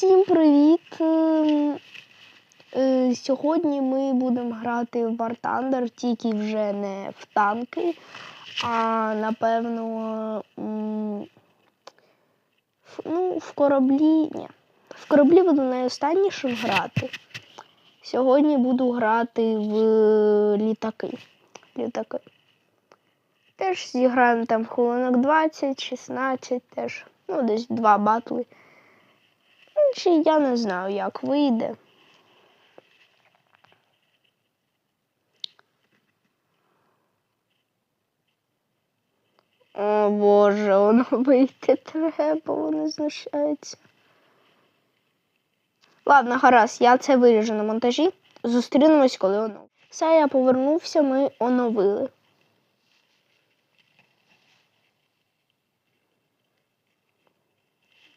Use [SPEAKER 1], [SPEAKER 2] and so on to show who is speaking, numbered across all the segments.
[SPEAKER 1] Всім привіт! Ем, е, Сьогодні ми будемо грати в War Thunder, тільки вже не в танки, а напевно в- ну, в кораблі. Ні. В кораблі буду найостаннішим грати. Сьогодні буду грати в літаки. літаки. Теж зіграємо там хвилинок 20-16 теж. Ну, десь два батли. Чи я не знаю, як вийде. О Боже, воно вийти треба, вони знущаються. Ладно, гаразд, я це виріжу на монтажі. Зустрінемось, коли оновлю. Все, я повернувся, ми оновили.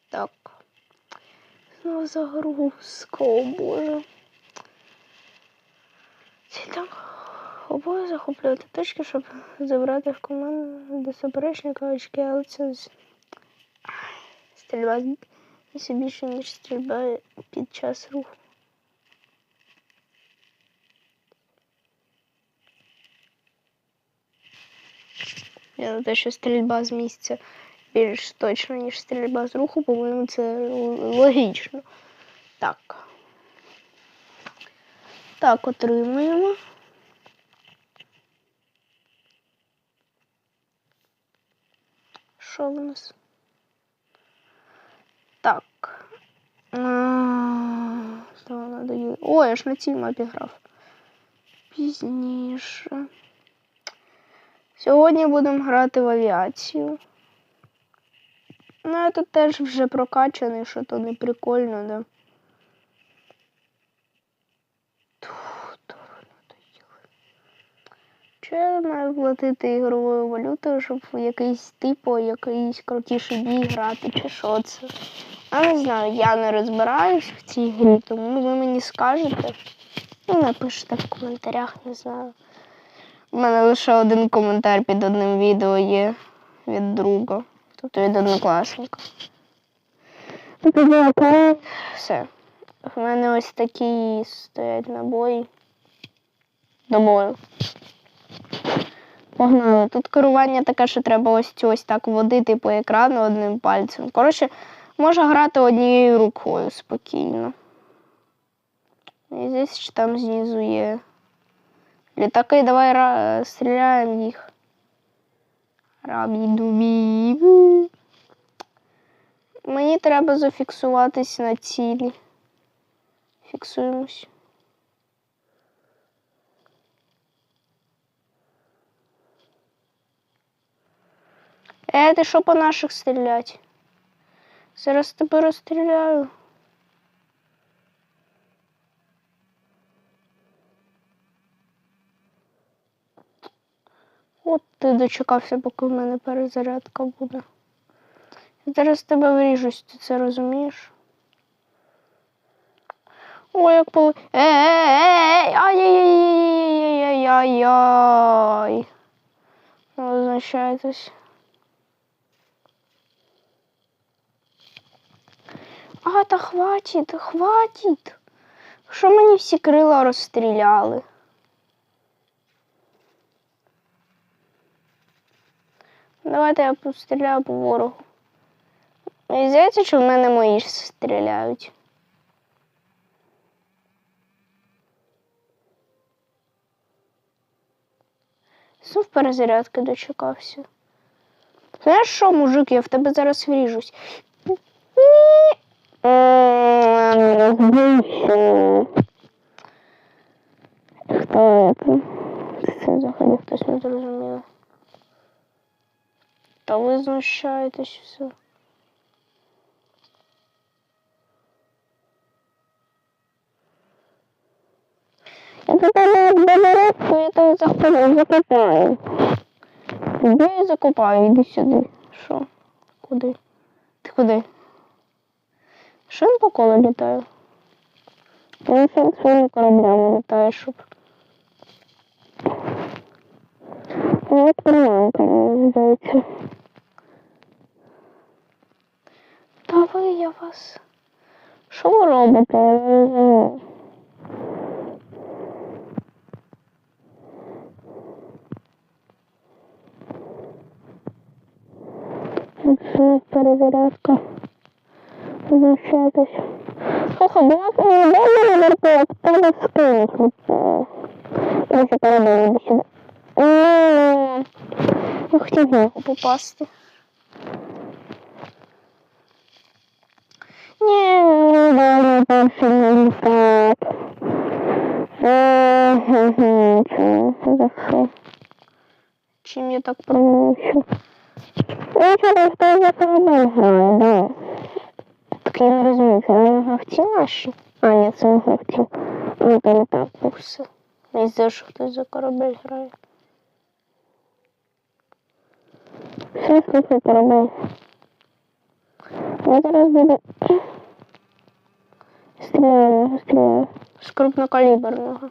[SPEAKER 1] Так. Знову загрузка, о боже. Ці там обоє захоплювати точки, щоб забрати в команду до суперечника очки, але це стрільба з- більше, ніж стрільба під час руху. Я на те, що стрільба з місця більш точно, ніж стрільба з руху, по-моєму, це логічно. Так. Так, отримуємо. Що в нас? Так. А, надо її- О, я ж на цій мапі грав. Пізніше. Сьогодні будемо грати в авіацію. Ну, я тут теж вже прокачаний, що то не прикольно, да. Чи я маю платити ігровою валютою, щоб якийсь типу, якийсь крутіший бій грати, чи що це? Я не знаю, я не розбираюсь в цій грі, тому ви мені скажете. Ну, напишете в коментарях, не знаю. У мене лише один коментар під одним відео є від друга, тобто від однокласника. Тобто. Все. В мене ось такі стоять набої. До бою. Погнали. Тут керування таке, що треба ось ось так водити по екрану одним пальцем. Коротше, можна грати однією рукою спокійно. І здесь там знизу є. Літаки, давай стріляємо їх. Рабі-дубі. Мені треба зафіксуватись на цілі. Фіксуємось. Е, ти що по наших стрілять? Зараз тебе розстріляю. Ти дочекався, поки в мене перезарядка буде. Я зараз тебе виріжусь, ти це розумієш? Ой, як поли. Ей-ей-ей! Ай-яй-яй-яй-яй-яй-яй. Визначайтесь. А, та хватить, хватить. Що мені всі крила розстріляли? Давайте я постріляю по ворогу. Мені здається, що в мене мої ж стріляють. Знов перезарядки дочекався. Знаєш що, мужик, я в тебе зараз вріжусь. Хто це? Це взагалі хтось не зрозумів. Та ви знущаєтесь все. Я тепер добереться, я тебе захопаю, закопаю. Іди і закопаю, іди сюди. Що? Куди? Ти куди? Що він по колу літає? Він ще своїми кораблями літає, щоб. Ну, от приманка, мені здається. Та ви я вас. Що ви робите? Не. Це перезарядка. Возвращайтесь. Слухай, б не добре вертолет, треба скинуть від. Я ще передаю до сюди. Я хотів в нього попасти. Ні, не далі більше не літак. Ага, чого, за що? Чим я так промовчу? Ну, що хто за корабель да. Так я не розумію, це не гравці наші? А, ні, це не гравці. Ну, то не так, все. Не знаю, що хтось за корабель грає. Все, слухай корабель. Я зараз буду... Стріляю. З крупнокаліберного.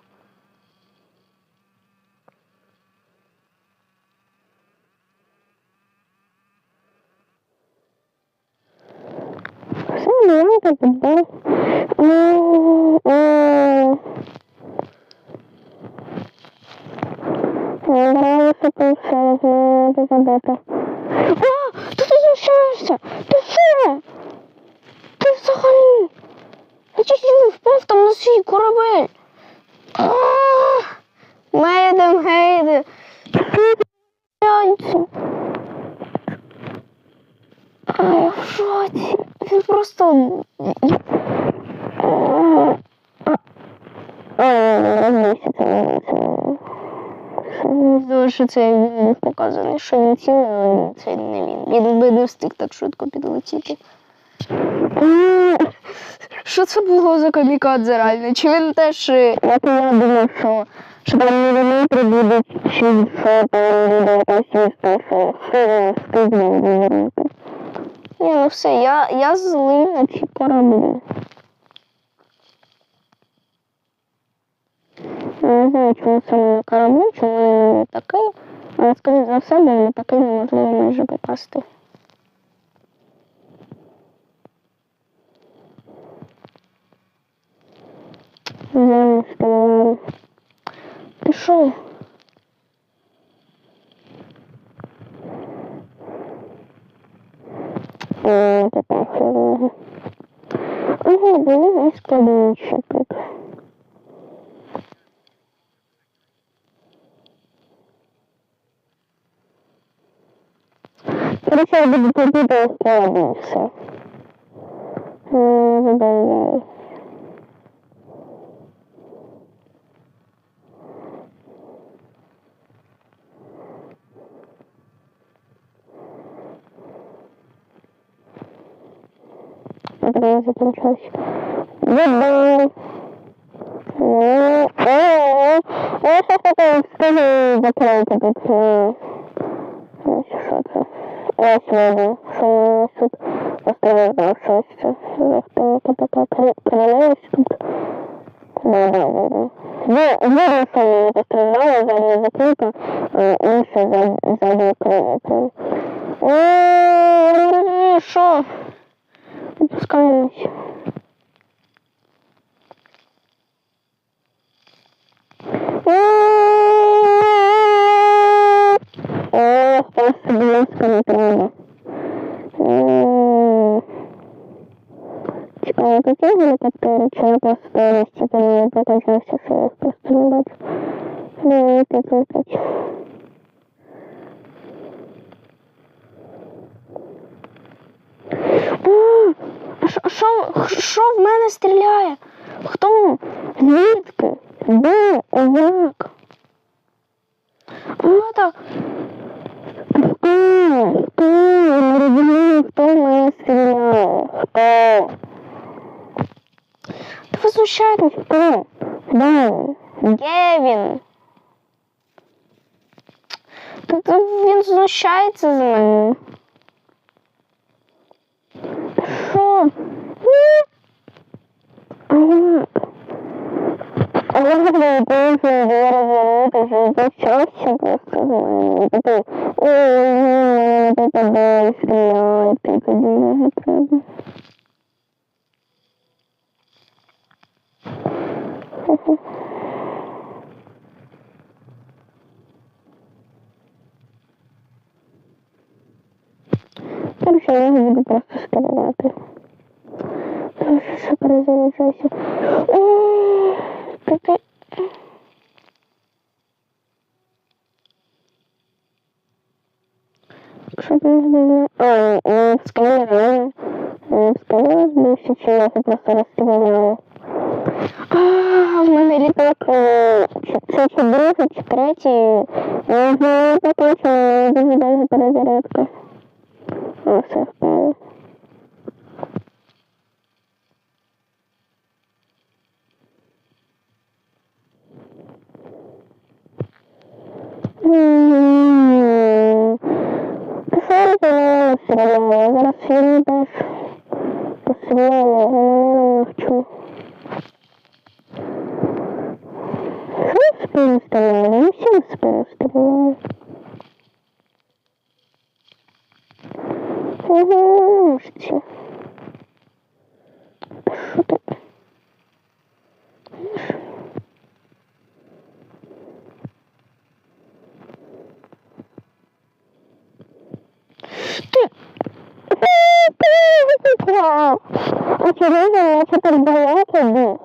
[SPEAKER 1] Все, давайте підбор. Нравится тут все, не попадете. А, тут знущаєшся? Ти що? Ти взагалі? Я чуть не впав там на свій корабель. Мейдем, гейде. Яйця. А, я в. Він просто... Що це був показаний, що він цілий, але це не він. Він би не встиг так швидко підлетіти. Що це було за камікадзе реально? Чи він теж, е, я думав, що, що там міліметри будуть, чи відвернути. Ні, ну все, я, я злий на ці кораблі. Не знаю, чому саме кораблі, чому не такий, але скоріше за все, бо на такий неможливо майже попасти. Зараз стріляю. Пішов. Ой, така херня. Ага, були військовичі тут. Короче, я буду побіду складно все. Не задоволяю. Это я закончилась. Goodbye. Я сейчас это скажу закройте тут. Ось що це. Ось воно, що у нас тут оставляє щось. Хто така королева тут. Да, да, да, да. Ви, ви що мені постраждали, не розумію, що. Опускаємось. О, спасти, будь ласка, не треба. Цікаво, які гелікоптери, чи я просто повністю по мені показався, що я їх просто не бачу. Давайте кликать. А, а що- що, що в мене стріляє? Хто? Звідки? Де? Як? А, так. Хто? Хто? Не розумію, хто в мене стріляє. Хто? Та ви знущаєтесь, хто? Де? Де він? Та він знущається з мене. А я буду просто скрывать. Що перезаряджайся. О, та ти... Що ти не А, не сканували. Не сканували, більше, чи я просто розстріляла. А, в мене літак, це чи другий, чи третій. Я знаю, не точно, але дуже довга перезарядка. О, все впало. 영화체를 영화체들인데 영화체인데.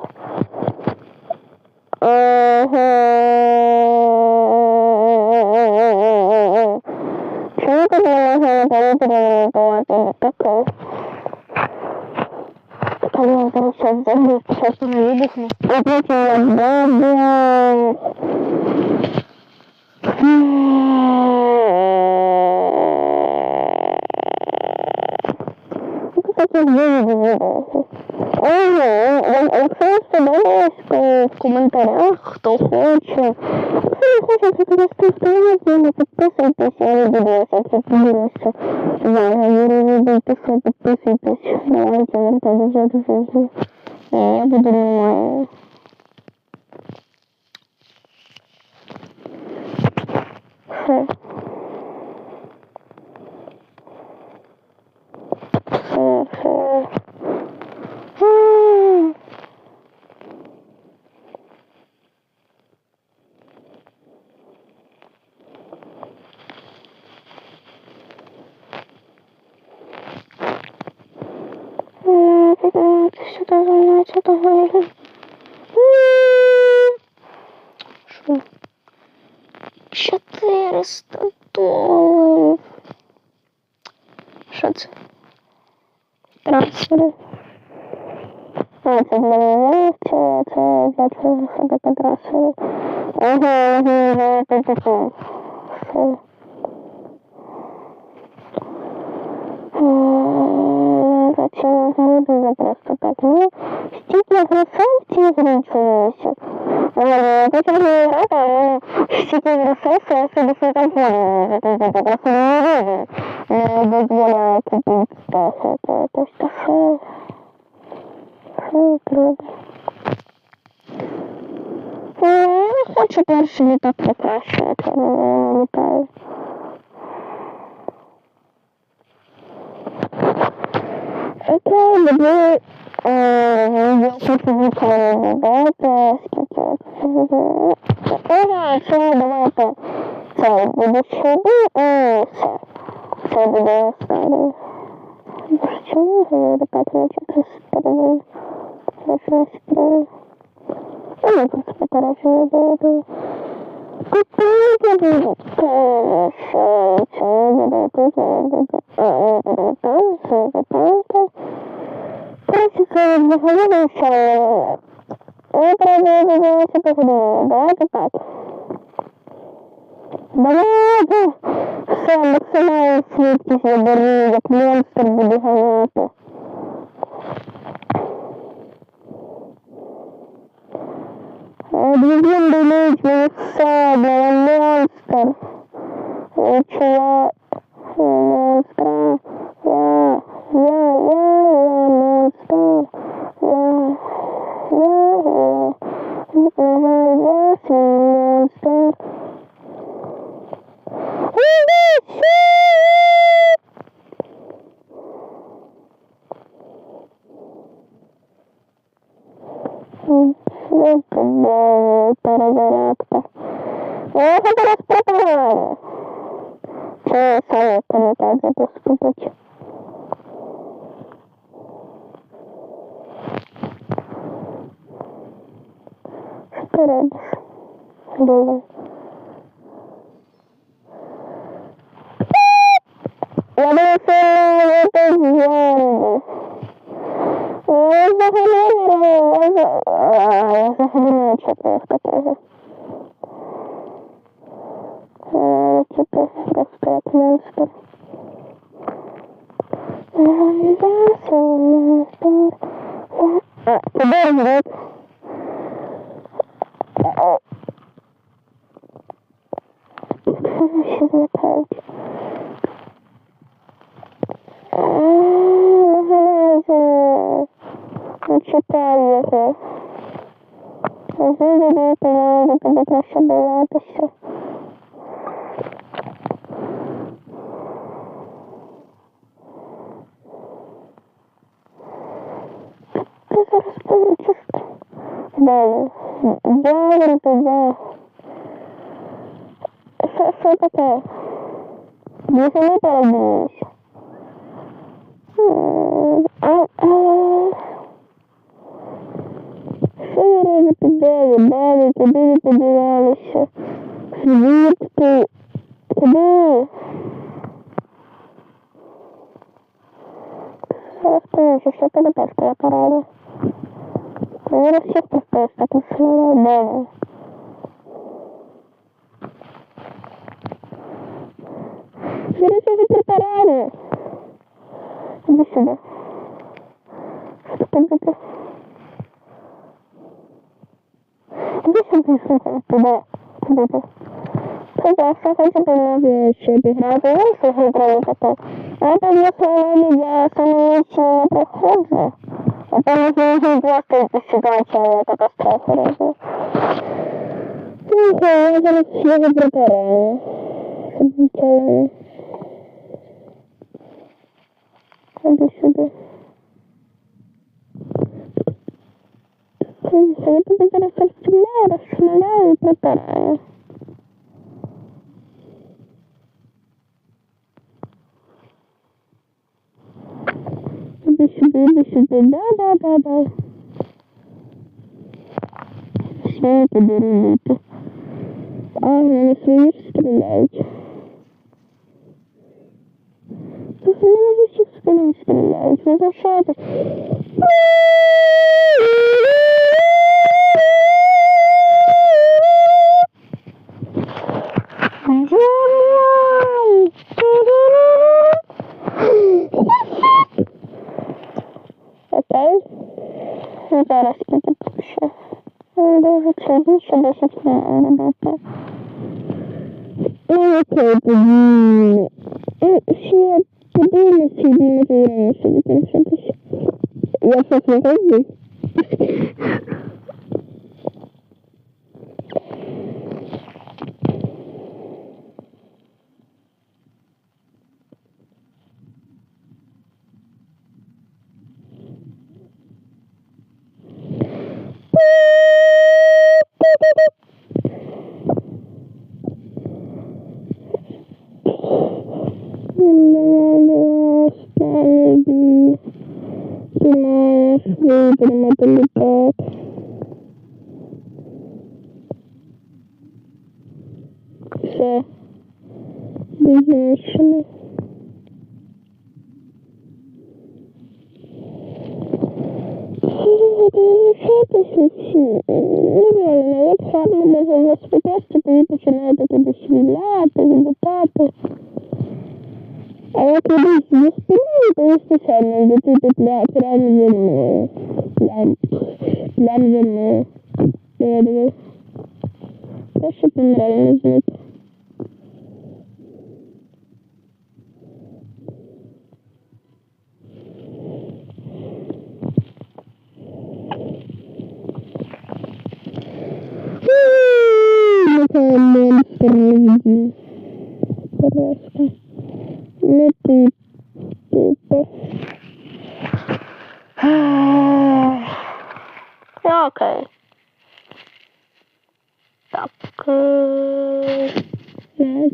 [SPEAKER 1] Ви сподобалось, в коментарях, хто хоче. Хто хоче використовувати, не підписуйтесь, я не дивилася, це подивилася. Я не підписуйтесь, підписуйтесь. Давайте я вертати вже Я буду нормально. Все. Все, все. М. М, подивіться, Що це наче того? Що? 400 доларів. Що це? Трансфери. А, це для мене, це, це для цього себе по трансферу. Ага, ага, ага, це таке. Все. М, Зачем не дуже просто так? Ну, стільки грошей в цій грі чулося. Але потім не грати, але стільки грошей, що я собі все так можу. Просто не можу. Не дозволяє купити стахи. Тобто, що... Що треба? Я не хочу перший літак покращувати, але я літаю. Окей, люблю відео давайте скільки це буде. Ага, це давайте це буде сюди і все. Це буде останнє. Боже, чому я говорю так, наче це старий? Це щось старий. Я не просто покращую відео. Купити будуть. Конечно, це буде тут, буде. Буде буде. Короче, це взагалі. Не треба дивитися погоду. Давайте так. Давайте. Все, максимальну швидкість я беру, як монстр буду ганяти. Двигун думають, мені все, монстр. Я чувак. didn't. David. Uh, Ще злякають. Не чекай його. Виведи, по-моєму, тобі краще боятися. Ти зараз получиш. Далі. Далі туди. Що, що таке? Більше не перебуєш. А, а. Що ви далі? Далі, куди ви подівалися? Звідки? Куди? Зараз поїжджу, що тебе теж я порада. Наверное, всех просто так условия дома. Берите же препараты. Иди сюда. Что там это? Иди сюда, сюда, туда, туда, туда. Туда, что хочу помочь еще бежать. Я еще выиграю потом. Это для словами я самоучения не прохожу. А там нужно уже просто идти сюда, человек катастрофа разве. Ну, я зараз його препараю. Щоб нічого. Іди сюди. Дивіться, я тобі зараз розстріляю, розшмаляю і препараю. Іди сюди, іди сюди. Да, да, да, да. Все, подаруйте. А, вони свої стріляють. Тут вони вже всі в стріляють. Ви за що ハハハハ。От фарма може вас попасти, то ви починаєте туди стріляти, відлітати. А як ви десь не спинили, то ви спеціально летите пря- прямо за мною. Прям, прямо за мною. Я дивись. Те, що там реально монстр любви. Просто. Ну ты, тупо. Окей. Так. е, так.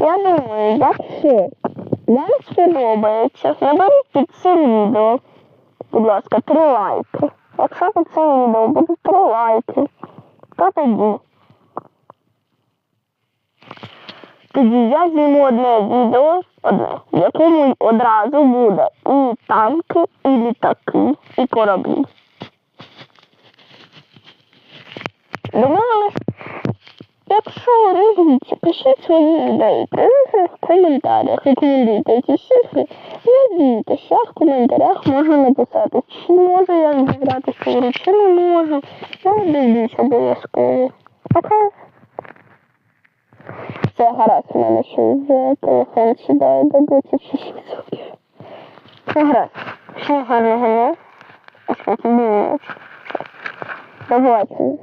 [SPEAKER 1] Я думаю, якщо вам сподобається, наберіть під цим відео будь ласка, три лайки. Якщо під цим відео буде три лайки, то тоді. Тоді я зніму одне відео, одне, в якому одразу буде і танки, і літаки, і кораблі. Домовились? Якщо робіть, пишіть свої ідеї, в коментарях, рекомендуйте ці шифри. Не бійтеся, в коментарях можна написати, чи можу я зіграти цю гру, чи не можу. Я дивлюсь обов'язково. Окей? Все гаразд, в мене вже телефон сідає до 26%. Все гаразд. Всім гарного дня. Ти думаєш? До побачення.